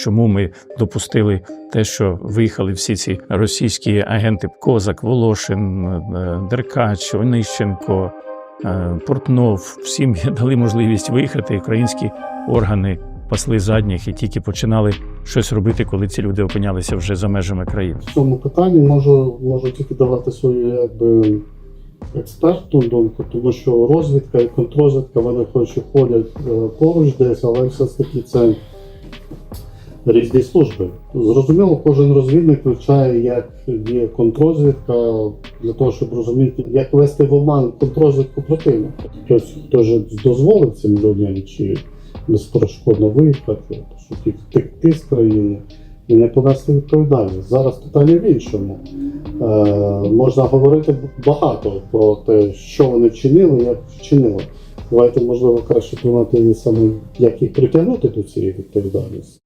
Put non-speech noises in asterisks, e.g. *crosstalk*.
чому ми допустили те, що виїхали всі ці російські агенти Козак, Волошин, е, Деркач, Онищенко, е, Портнов. Всім *laughs* дали можливість виїхати. Українські органи пасли задніх і тільки починали щось робити, коли ці люди опинялися вже за межами країни. В цьому питанні можу, можу тільки давати свою якби, експертну думку, тому що розвідка і контррозвідка вони хоч і ходять е, поруч десь, але все ж таки це різні служби. Зрозуміло, кожен розвідник вивчає, як є контррозвідка для того, щоб розуміти, як вести в оман контррозвідку противника. Хтось хто ж дозволив цим людям чи безперешкодно виїхати, суті, втекти з країни і не понести відповідальність. Зараз питання в іншому. Е, можна говорити багато про те, що вони вчинили, як вчинили. Давайте, можливо, краще думати саме, як їх притягнути до цієї відповідальності.